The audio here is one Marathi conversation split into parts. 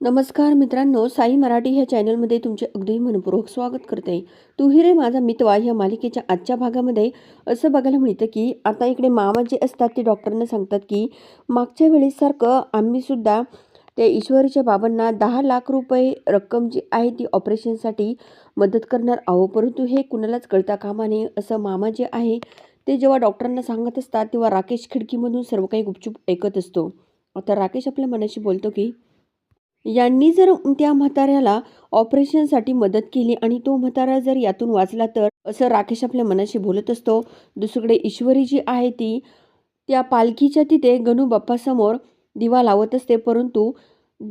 नमस्कार मित्रांनो साई मराठी ह्या चॅनलमध्ये तुमचे अगदी मनपूर्वक स्वागत करते. तू ही रे माझा मितवा ह्या मालिकेच्या आजच्या भागामध्ये असं बघायला मिळतं की आता इकडे मामा जे असतात ते डॉक्टरना सांगतात की मागच्या वेळेसारखं आम्हीसुद्धा त्या ईश्वरीच्या बाबांना दहा लाख रुपये रक्कम जी आहे ती ऑपरेशनसाठी मदत करणार आहो परंतु हे कुणालाच कळता कामा नये असं मामा जे आहे ते जेव्हा डॉक्टरांना सांगत असतात तेव्हा राकेश खिडकीमधून सर्व काही गुपचूप ऐकत असतो. आता राकेश आपल्या मनाशी बोलतो की यांनी जर त्या म्हाताऱ्याला ऑपरेशनसाठी मदत केली आणि तो म्हातारा जर यातून वाचला तर असं राकेश आपल्या मनाशी बोलत असतो. दुसरीकडे ईश्वरी जी आहे ती त्या पालखीच्या तिथे गणू बाप्पासमोर दिवा लावत असते. परंतु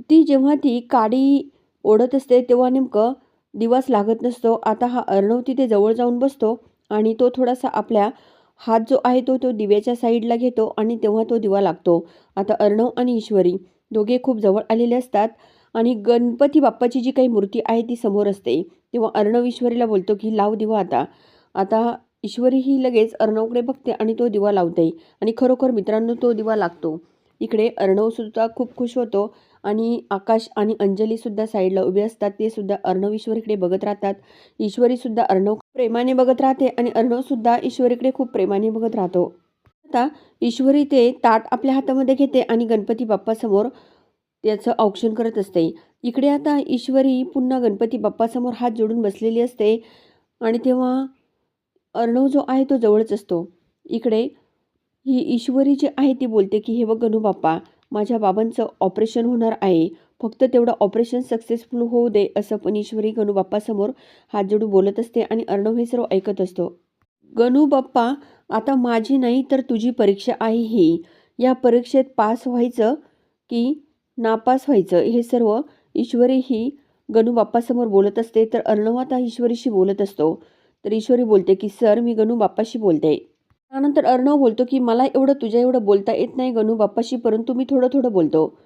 ती जेव्हा ती काडी ओढत असते तेव्हा नेमकं दिवास लागत नसतो. आता हा अर्णव तिथे जवळ जाऊन बसतो आणि तो थोडासा आपल्या हात जो आहे तो तो दिव्याच्या साईडला घेतो आणि तेव्हा तो दिवा लागतो. आता अर्णव आणि ईश्वरी दोघे खूप जवळ आलेले असतात. आणि गणपती बाप्पाची जी काही मूर्ती आहे ती समोर असते. तेव्हा अर्णव ईश्वरीला बोलतो की लाव दिवा आता. आता ईश्वरी ही लगेच अर्णवकडे बघते आणि तो दिवा लावते. आणि खरोखर मित्रांनो तो दिवा लागतो. इकडे अर्णवसुद्धा खूप खुश होतो. आणि आकाश आणि अंजलीसुद्धा साईडला उभे असतात. ते सुद्धा अर्णव ईश्वरीकडे बघत राहतात. ईश्वरीसुद्धा अर्णव प्रेमाने बघत राहते. आणि अर्णवसुद्धा ईश्वरीकडे खूप प्रेमाने बघत राहतो. आता ईश्वरी ते ताट आपल्या हातामध्ये घेते आणि गणपती बाप्पासमोर त्याचं औक्षण करत असते. इकडे आता ईश्वरी पुन्हा गणपती बाप्पासमोर हात जोडून बसलेली असते आणि तेव्हा अर्णव जो आहे तो जवळच असतो. इकडे ही ईश्वरी जी आहे ती बोलते की हे बघ गणू बाप्पा माझ्या बाबांचं ऑपरेशन होणार आहे. फक्त तेवढं ऑपरेशन सक्सेसफुल होऊ दे असं पण ईश्वरी गणू बाप्पासमोर हात जोडून बोलत असते आणि अर्णव हे सर्व ऐकत असतो. गणू बाप्पा आता माझी नाही तर तुझी परीक्षा आहे ही. या परीक्षेत पास व्हायचं की नापास व्हायचं? हे सर्व ईश्वरी ही गणू बाप्पासमोर बोलत असते तर अर्णव आता ईश्वरीशी बोलत असतो. तर ईश्वरी बोलते की सर मी गणू बाप्पाशी बोलते. त्यानंतर अर्णव बोलतो की मला एवढं तुझ्या एवढं बोलता येत नाही गणू बाप्पाशी परंतु मी थोडं थोडं बोलतो.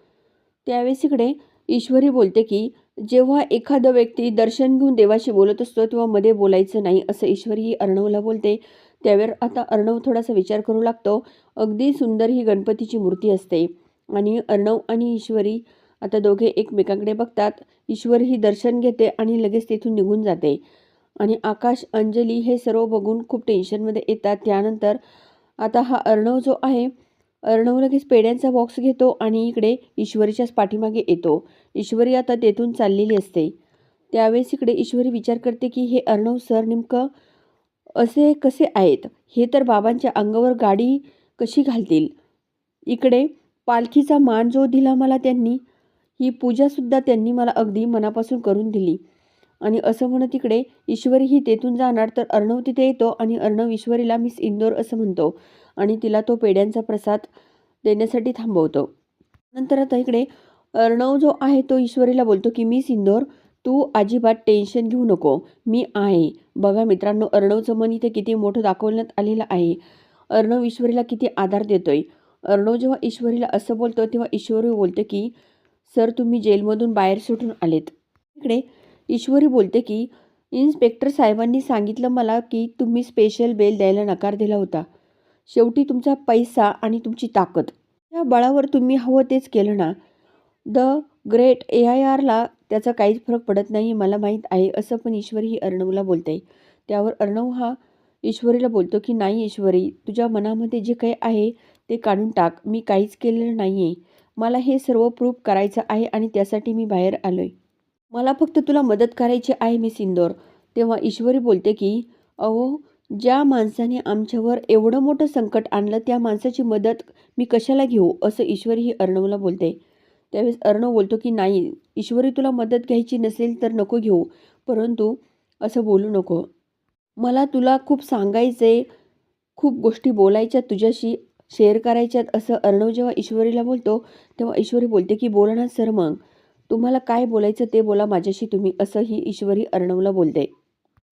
त्यावेळेस इकडे ईश्वरी बोलते की जेव्हा एखादं व्यक्ती दर्शन घेऊन देवाशी बोलत असतो तेव्हा मध्ये बोलायचं नाही असं ईश्वरी अर्णवला बोलते. त्यावेळेवर आता अर्णव थोडासा विचार करू लागतो. अगदी सुंदर ही गणपतीची मूर्ती असते. आणि अर्णव आणि ईश्वरी आता दोघे एकमेकांकडे बघतात. ईश्वर ही दर्शन घेते आणि लगेच तिथून निघून जाते. आणि आकाश अंजली हे सर्व बघून खूप टेन्शनमध्ये येतात. त्यानंतर आता हा अर्णव जो आहे अर्णव लगेच पेड्यांचा बॉक्स घेतो आणि इकडे ईश्वरीच्याच पाठीमागे येतो. ईश्वरी आता तेथून चाललेली असते. त्यावेळेस इकडे ईश्वरी विचार करते की हे अर्णव सर नेमकं असे कसे आहेत? हे तर बाबांच्या अंगावर गाडी कशी घालतील? इकडे पालखीचा मान जो दिला मला त्यांनी ही पूजासुद्धा त्यांनी मला अगदी मनापासून करून दिली. आणि असं म्हणत इकडे ईश्वरी ही तेथून जाणार तर अर्णव तिथे येतो आणि अर्णव ईश्वरीला मिस इंदोर असं म्हणतो आणि तिला तो पेड्यांचा प्रसाद देण्यासाठी थांबवतो. नंतर आता इकडे अर्णव जो आहे तो ईश्वरीला बोलतो की मी सिंदोर तू अजिबात टेन्शन घेऊ नको. मी आहे. बघा मित्रांनो अर्णवचं मन इथे किती मोठं दाखवण्यात आलेलं आहे. अर्णव ईश्वरीला किती आधार देतोय. अर्णव जेव्हा ईश्वरीला असं बोलतो तेव्हा ईश्वरी बोलते की सर तुम्ही जेलमधून बाहेर सुटून आलेत. इकडे ईश्वरी बोलते की इन्स्पेक्टर साहेबांनी सांगितलं मला की तुम्ही स्पेशल बेल द्यायला नकार दिला होता. शेवटी तुमचा पैसा आणि तुमची ताकद. या बळावर तुम्ही हवं तेच केलं ना. द ग्रेट ए आय आरला त्याचा काहीच फरक पडत नाही मला माहीत आहे असं पण ईश्वरी ही अर्णवला बोलते. त्यावर अर्णव हा ईश्वरीला बोलतो की नाही ईश्वरी तुझ्या मनामध्ये जे काही आहे ते काढून टाक मी काहीच केलेलं नाही आहे मला हे सर्व प्रूफ करायचं आहे आणि त्यासाठी मी बाहेर आलो आहे मला फक्त तुला मदत करायची आहे मी सिंदोर तेव्हा ईश्वरी बोलते की अहो ज्या माणसाने आमच्यावर एवढं मोठं संकट आणलं त्या माणसाची मदत मी कशाला घेऊ? असं ईश्वरी ही अर्णवला बोलते. त्यावेळेस अर्णव बोलतो की नाही ईश्वरी तुला मदत घ्यायची नसेल तर नको घेऊ परंतु असं बोलू नको. मला तुला खूप सांगायचं आहे खूप गोष्टी बोलायच्या तुझ्याशी शेअर करायच्यात. असं अर्णव जेव्हा ईश्वरीला बोलतो तेव्हा ईश्वरी बोलते की बोला ना सर मग तुम्हाला काय बोलायचं ते बोला माझ्याशी तुम्ही असंही ईश्वरी अर्णवला बोलते.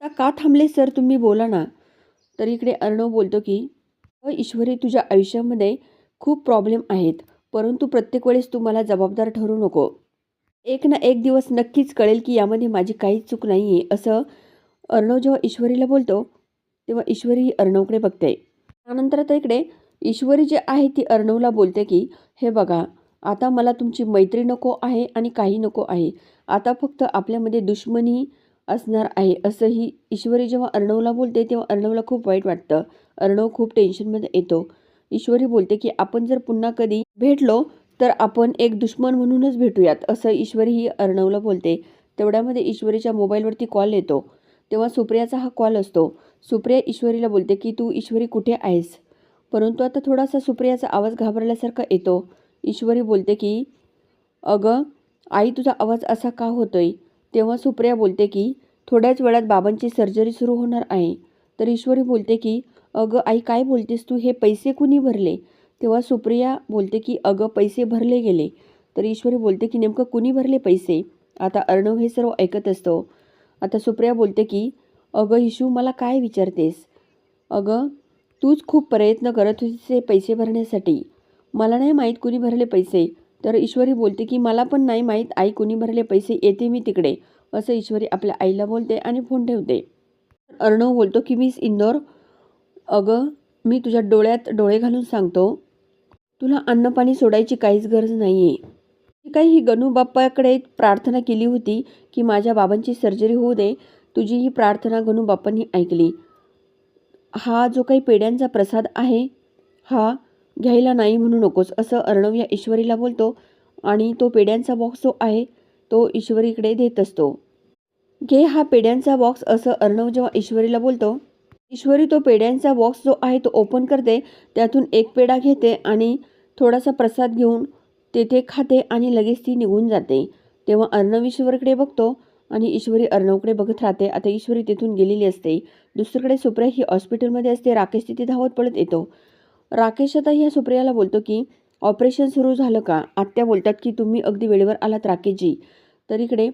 आता का थांबले सर तुम्ही बोला ना. तर इकडे अर्णव बोलतो की ईश्वरी तुझ्या आयुष्यामध्ये खूप प्रॉब्लेम आहेत. परंतु प्रत्येक वेळेस तू मला जबाबदार ठरू नको. एक ना एक दिवस नक्कीच कळेल की यामध्ये माझी काहीच चूक नाही आहे असं अर्णव जेव्हा ईश्वरीला बोलतो तेव्हा ईश्वरी ही अर्णवकडे बघते. त्यानंतर आता इकडे ईश्वरी जे आहे ती अर्णवला बोलते की हे बघा आता मला तुमची मैत्री नको आहे आणि काही नको आहे. आता फक्त आपल्यामध्ये दुश्मनी असणार आहे असंही ईश्वरी जेव्हा अर्णवला बोलते तेव्हा अर्णवला खूप वाईट वाटतं. अर्णव खूप टेन्शनमध्ये येतो. ईश्वरी बोलते की आपण जर पुन्हा कधी भेटलो तर आपण एक दुश्मन म्हणूनच भेटूयात असं ईश्वरी ही अर्णवला बोलते. तेवढ्यामध्ये ईश्वरीच्या मोबाईलवरती कॉल येतो. तेव्हा सुप्रियाचा हा कॉल असतो. सुप्रिया ईश्वरीला बोलते की तू ईश्वरी कुठे आहेस? परंतु आता थोडासा सुप्रियाचा आवाज घाबरल्यासारखा येतो. ईश्वरी बोलते की अगं आई तुझा आवाज असा का होतोय? तेव्हा सुप्रिया बोलते की थोड्याच वेळात बाबांची सर्जरी सुरू होणार आहे. तर ईश्वरी बोलते की अगं आई काय बोलतेस तू? हे पैसे कुणी भरले? तेव्हा सुप्रिया बोलते की अगं पैसे भरले गेले. तर ईश्वरी बोलते की नेमकं कुणी भरले पैसे? आता अर्णव हे सर्व ऐकत असतो. आता सुप्रिया बोलते की अगं इशू मला काय विचारतेस? अगं तूच खूप प्रयत्न करत होतीस ते पैसे भरण्यासाठी. मला नाही माहीत कुणी भरले पैसे. तर ईश्वरी बोलते की मला पण नाही माहीत आई कुणी भरले पैसे? येते मी तिकडे. असं ईश्वरी आपल्या आईला बोलते आणि फोन ठेवते. अर्णव बोलतो की मीस इंदोर अगं मी तुझ्या डोळ्यात डोळे घालून सांगतो तुला अन्नपाणी सोडायची काहीच गरज नाही आहे जी काही ही गणू बाप्पाकडे प्रार्थना केली होती की माझ्या बाबांची सर्जरी होऊ दे तुझी ही प्रार्थना गणू बाप्पांनी ऐकली. हा जो काही पेड्यांचा प्रसाद आहे हा घ्यायला नाही म्हणू नकोस असं अर्णव या ईश्वरीला बोलतो आणि तो पेड्यांचा बॉक्स जो आहे तो ईश्वरीकडे देत असतो. घे हा पेड्यांचा बॉक्स असं अर्णव जेव्हा ईश्वरीला बोलतो ईश्वरी तो पेड्यांचा बॉक्स जो आहे तो ओपन करते त्यातून एक पेढा घेते आणि थोडासा प्रसाद घेऊन तेथे खाते आणि लगेच ती निघून जाते. तेव्हा अर्णव ईश्वरकडे बघतो आणि ईश्वरी अर्णवकडे बघत राहते. आता ईश्वरी तिथून गेलेली असते. दुसरीकडे सुप्रिया ही हॉस्पिटलमध्ये असते. राकेश तिथे धावत पडत येतो. राकेश आता ह्या सुप्रियाला बोलतो की ऑपरेशन सुरू झालं का? आत्या बोलतात की तुम्ही अगदी वेळेवर आलात राकेशजी. तर इकडे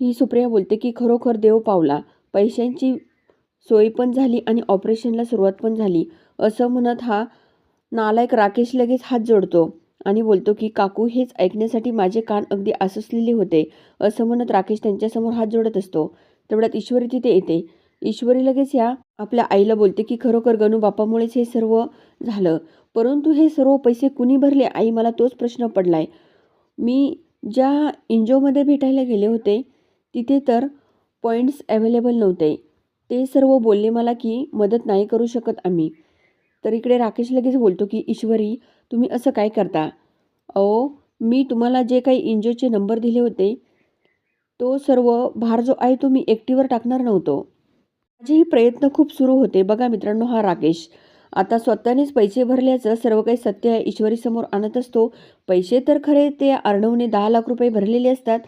ही सुप्रिया बोलते की खरोखर देव पावला. पैशांची सोय पण झाली आणि ऑपरेशनला सुरुवात पण झाली. असं म्हणत हा नालायक राकेश लगेच हात जोडतो आणि बोलतो की काकू हेच ऐकण्यासाठी माझे कान अगदी आसुसलेले होते. असं म्हणत राकेश त्यांच्यासमोर हात जोडत असतो. तेवढ्यात ईश्वरी तिथे येते. ईश्वरी लगेच या आपल्या आईला बोलते की खरोखर गणू बापामुळेच हे सर्व झालं. परंतु हे सर्व पैसे कुणी भरले? आई मला तोच प्रश्न पडलाय. मी ज्या इंजोमध्ये भेटायला गेले होते तिथे तर पॉईंट्स अवेलेबल नव्हते. ते सर्व बोलले मला की मदत नाही करू शकत आम्ही. तर इकडे राकेश लगेच बोलतो की ईश्वरी तुम्ही असं काय करता? अहो मी तुम्हाला जे काही इंजोचे नंबर दिले होते तो सर्व भार जो आहे तो मी एकटीवर टाकणार नव्हतो. माझेही प्रयत्न खूप सुरू होते. बघा मित्रांनो हा राकेश. आता स्वतःनेच पैसे भरल्याचं सर्व काही सत्य आहे. ईश्वरीसमोर आणत असतो. पैसे तर खरे ते अर्णवने दहा लाख रुपये भरलेले असतात.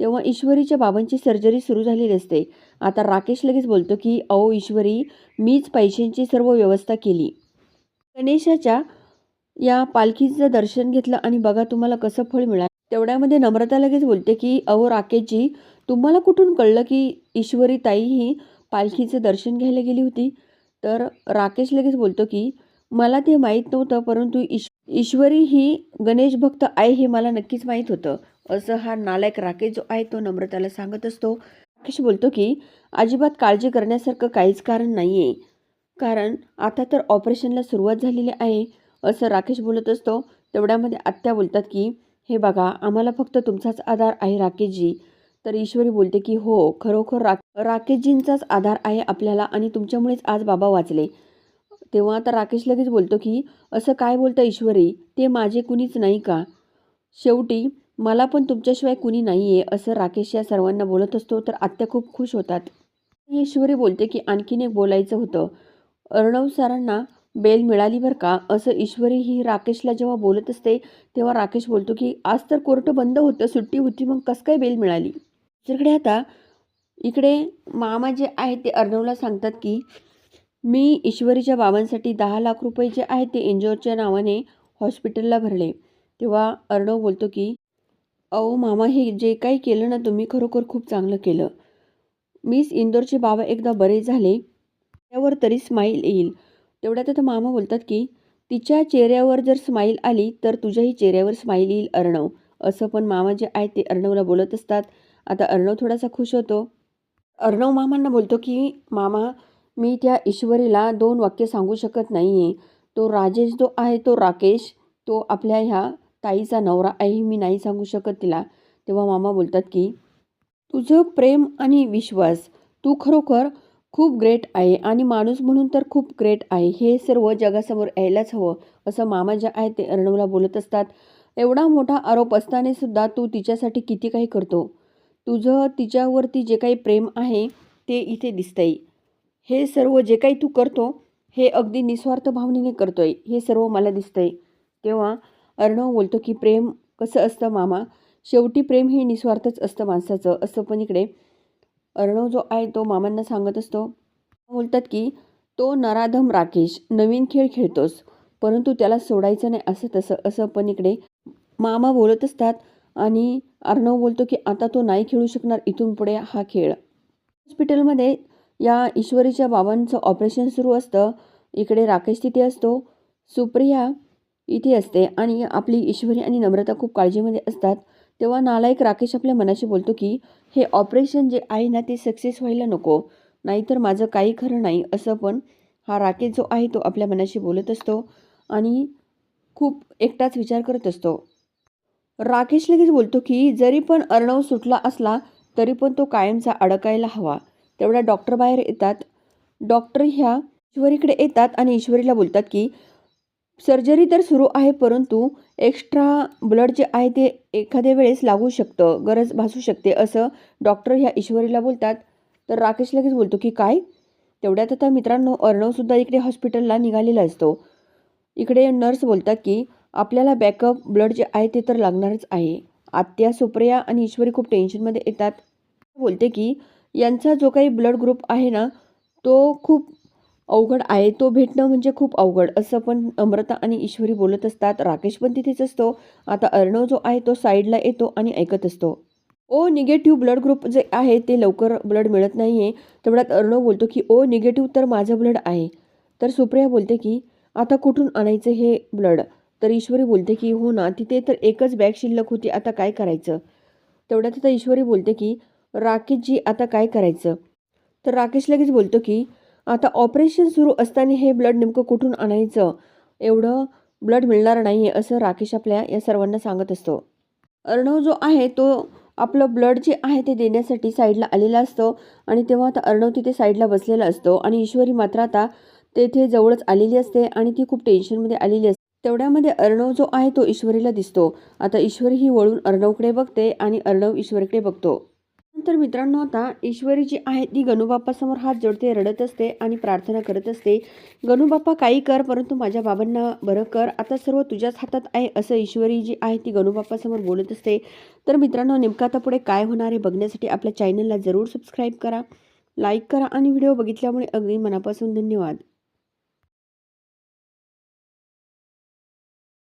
तेव्हा ईश्वरीच्या बाबांची सर्जरी सुरू झालेली असते. आता राकेश लगेच बोलतो की अहो ईश्वरी मीच पैशांची सर्व व्यवस्था केली. गणेशाच्या या पालखीचं दर्शन घेतलं आणि बघा तुम्हाला कसं फळ मिळालं. तेवढ्यामध्ये नम्रता लगेच बोलते की अहो राकेशजी तुम्हाला कुठून कळलं की ईश्वरी ताई ही पालखीचं दर्शन घ्यायला गेली होती? तर राकेश लगेच बोलतो की मला ते माहीत नव्हतं परंतु ईश ईश्वरी ही गणेश भक्त आहे हे मला नक्कीच माहीत होतं. असं हा नालायक राकेश जो आहे तो नम्रताला सांगत असतो. राकेश बोलतो की अजिबात काळजी करण्यासारखं काहीच कारण नाही आहे कारण आता तर ऑपरेशनला सुरुवात झालेली आहे असं राकेश बोलत असतो. तेवढ्यामध्ये आत्या बोलतात की हे बघा आम्हाला फक्त तुमचाच आधार आहे राकेशजी. तर ईश्वरी बोलते की हो खरोखर रा राकेशजींचाच आधार आहे आपल्याला आणि तुमच्यामुळेच आज बाबा वाचले. तेव्हा आता राकेश लगेच बोलतो की असं काय बोलतं ईश्वरी? ते माझे कुणीच नाही का? शेवटी मला पण तुमच्याशिवाय कुणी नाही आहे असं राकेश या सर्वांना बोलत असतो तर आत्या खूप खुश होतात. ईश्वरी बोलते की आणखीन एक बोलायचं होतं. अर्णव सरांना बेल मिळाली बरं का? असं ईश्वरी ही राकेशला जेव्हा बोलत असते तेव्हा राकेश बोलतो की आज तर कोर्ट बंद होतं सुट्टी होती मग कसं काय बेल मिळाली? दुसरीकडे आता इकडे मामा जे आहेत ते अर्णवला सांगतात की मी ईश्वरीच्या बाबांसाठी दहा लाख रुपये जे आहेत ते एनजीओच्या नावाने हॉस्पिटलला भरले. तेव्हा अर्णव बोलतो की अहो मामा हे जे काही केलं ना तुम्ही खरोखर खूप चांगलं केलं. मिस इंदोरचे बाबा एकदा बरे झाले त्यावर तरी स्माईल येईल. तेवढ्यात आता मामा बोलतात की तिच्या चेहऱ्यावर जर स्माईल आली तर तुझ्याही चेहऱ्यावर स्माईल येईल अर्णव. असं पण मामा जे आहेत ते अर्णवला बोलत असतात. आता अर्णव थोडासा खुश होतो. अर्णव मामांना बोलतो की मामा मी त्या ईश्वरीला दोन वाक्य सांगू शकत नाही आहे तो राजेश जो आहे तो राकेश तो आपल्या ह्या ताईचा नवरा आहे हे मी नाही सांगू शकत तिला. तेव्हा मामा बोलतात की तुझं प्रेम आणि विश्वास तू खरोखर खूप ग्रेट आहे आणि माणूस म्हणून तर खूप ग्रेट आहे. हे सर्व जगासमोर यायलाच हवं. असं मामा जे आहे ते अर्णवला बोलत असतात. एवढा मोठा आरोप असताना सुद्धा तू तिच्यासाठी किती काही करतो. तुझं तिच्यावरती जे काही प्रेम आहे ते इथे दिसतंय. हे सर्व जे काही तू करतो हे अगदी निस्वार्थ भावनेने करतोय. हे सर्व मला दिसतंय. तेव्हा अर्णव बोलतो की प्रेम कसं असतं मामा? शेवटी प्रेम हे निस्वार्थच असतं माणसाचं. असं पण इकडे अर्णव जो आहे तो मामांना सांगत असतो. बोलतात की तो नराधम राकेश नवीन खेळ खेळतोस परंतु त्याला सोडायचं नाही असं तसं. असं पण इकडे मामा बोलत असतात आणि अर्णव बोलतो की आता तो नाही खेळू शकणार इथून पुढे हा खेळ. हॉस्पिटलमध्ये या ईश्वरीच्या बाबांचं ऑपरेशन सुरू असतं. इकडे राकेश तिथे असतो. सुप्रिया इथे असते आणि आपली ईश्वरी आणि नम्रता खूप काळजीमध्ये असतात. तेव्हा नालायक राकेश आपल्या मनाशी बोलतो की हे ऑपरेशन जे आहे ना ते सक्सेस व्हायला नको. नाहीतर माझं काही खरं नाही असं पण हा राकेश जो आहे तो आपल्या मनाशी बोलत असतो आणि खूप एकटाच विचार करत असतो. राकेश लगेच बोलतो की जरी पण अर्णव सुटला असला तरी पण तो कायमचा अडकायला हवा. तेवढ्या डॉक्टर बाहेर येतात. डॉक्टर ह्या ईश्वरीकडे येतात आणि ईश्वरीला बोलतात की सर्जरी तर सुरू आहे परंतु एक्स्ट्रा ब्लड जे आहे ते एखाद्या वेळेस लागू शकतं गरज भासू शकते असं डॉक्टर ह्या ईश्वरीला बोलतात. तर राकेश लगेच बोलतो की काय? तेवढ्यात आता मित्रांनो अर्णवसुद्धा इकडे हॉस्पिटलला निघालेला असतो. इकडे नर्स बोलतात की आपल्याला बॅकअप ब्लड जे आहे ते तर लागणारच आहे. आत्या सुप्रिया आणि ईश्वरी खूप टेन्शनमध्ये येतात. बोलते की यांचा जो काही ब्लड ग्रुप आहे ना तो खूप अवघड आहे. तो भेटणं म्हणजे खूप अवघड. असं पण अमृता आणि ईश्वरी बोलत असतात. राकेश पण तिथेच असतो. आता अर्णव जो आहे तो साईडला येतो आणि ऐकत असतो. ओ निगेटिव्ह ब्लड ग्रुप जे आहे ते लवकर ब्लड मिळत नाही आहे तेवढ्यात अर्णव बोलतो की ओ निगेटिव्ह तर माझं ब्लड आहे. तर सुप्रिया बोलते की आता कुठून आणायचं हे ब्लड? तर ईश्वरी बोलते की हो ना तिथे तर एकच बॅग शिल्लक होती. आता काय करायचं? तेवढ्यात आता ईश्वरी बोलते की राकेशजी आता काय करायचं? तर राकेश लगेच बोलतो की आता ऑपरेशन सुरू असताना हे ब्लड नेमकं कुठून आणायचं? एवढं ब्लड मिळणार नाही आहे असं राकेश आपल्या या सर्वांना सांगत असतो. अर्णव जो आहे तो आपलं ब्लड जे आहे ते देण्यासाठी साईडला आलेला असतो आणि तेव्हा आता अर्णव तिथे साईडला बसलेला असतो आणि ईश्वरी मात्र आता तेथे जवळच आलेली असते आणि ती खूप टेन्शनमध्ये आलेली असते. तेवढ्यामध्ये अर्णव जो आहे तो ईश्वरीला दिसतो. आता ईश्वरी ही वळून अर्णवकडे बघते आणि अर्णव ईश्वरीकडे बघतो. नंतर मित्रांनो आता ईश्वरी जी आहे ती गणूबाप्पासमोर हात जोडते रडत असते आणि प्रार्थना करत असते. गणूबाप्पा काही कर परंतु माझ्या बाबांना बरं कर. आता सर्व तुझ्याच हातात आहे असं ईश्वरी जी आहे ती गणूबाप्पासमोर बोलत असते. तर मित्रांनो नेमकं आता पुढे काय होणार आहे बघण्यासाठी आपल्या चॅनलला जरूर सबस्क्राईब करा लाईक करा आणि व्हिडिओ बघितल्यामुळे अगदी मनापासून धन्यवाद.